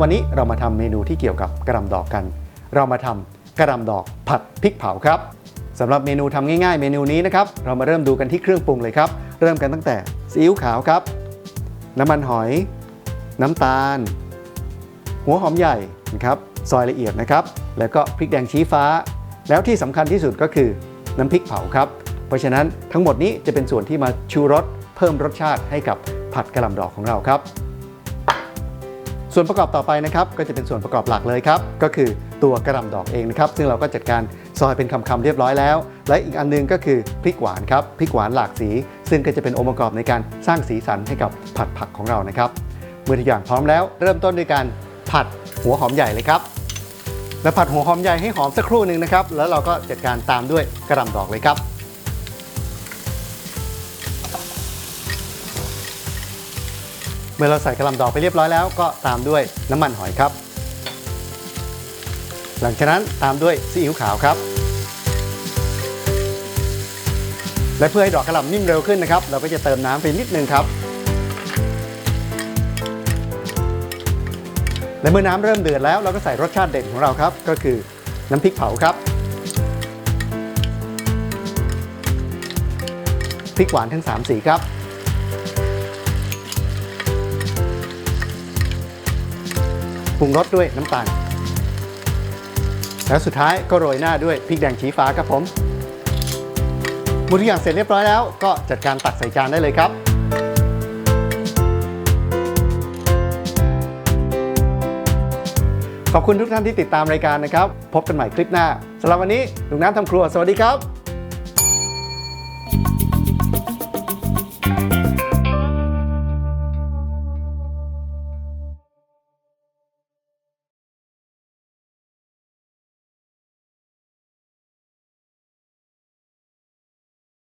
วันนี้เรามาทำเมนูที่เกี่ยวกับกระลำดอกกัน เรามาทำกระลำดอกผัดพริกเผาครับสำหรับเมนูทำง่ายๆ เมนูนี้นะครับเรามาเริ่มดูกันที่เครื่องปรุงเลยครับ เริ่มกันตั้งแต่ซีอิ๊วขาวครับ น้ำมันหอย น้ำตาล หัวหอมใหญ่นะครับซอยละเอียดนะครับ แล้วก็พริกแดงชี้ฟ้า แล้วที่สำคัญที่สุดก็คือน้ำพริกเผาครับ เพราะฉะนั้นทั้งหมดนี้จะเป็นส่วนที่มาชูรสเพิ่มรสชาติให้กับผัดกระหล่ำดอกของเราครับ ส่วนประกอบต่อไปนะครับก็จะเป็นส่วนประกอบหลักเลยครับก็คือตัวกระหล่ำดอกเองนะครับซึ่งเราก็จัดการซอยเป็นคำๆเรียบร้อยแล้ว และอีกอันหนึงก็คือพริกหวานครับพริกหวานหลากสี ซึ่งก็จะเป็นองค์ประกอบในการสร้างสีสันให้กับผัดผักของเรานะครับเมื่อทุกอย่างพร้อมแล้วเริ่มต้นด้วยการผัดหัวหอมใหญ่เลยครับและผัดหัวหอมใหญ่ให้หอมสักครู่หนึ่งนะครับแล้วเราก็จัดการตามด้วยกระหล่ำดอกเลยครับ เมื่อเราใส่กระหล่ำดอกไปเรียบร้อยแล้วก็ตามด้วยน้ำมันหอยครับ หลังจากนั้นตามด้วยซีอิ๊วขาวครับ และเพื่อให้ดอกกระหล่ำนิ่มเร็วขึ้นนะครับ เราก็จะเติมน้ำไปนิดนึงครับ และเมื่อน้ำเริ่มเดือดแล้วเราก็ใส่รสชาติเด่นของเราครับ ก็คือน้ำพริกเผาครับพริกหวานทั้ง 3 สีครับ รุงรสด้วยน้ำตาล แล้วสุดท้ายก็โรยหน้าด้วยพริกแดงชี้ฟ้าครับผมเมื่อทุกอย่างเสร็จเรียบร้อยแล้ว ก็จัดการตักใส่จานได้เลยครับขอบคุณทุกท่านที่ติดตามรายการนะครับ พบกันใหม่คลิปหน้าสำหรับวันนี้ลุงน้ำทำครัว สวัสดีครับ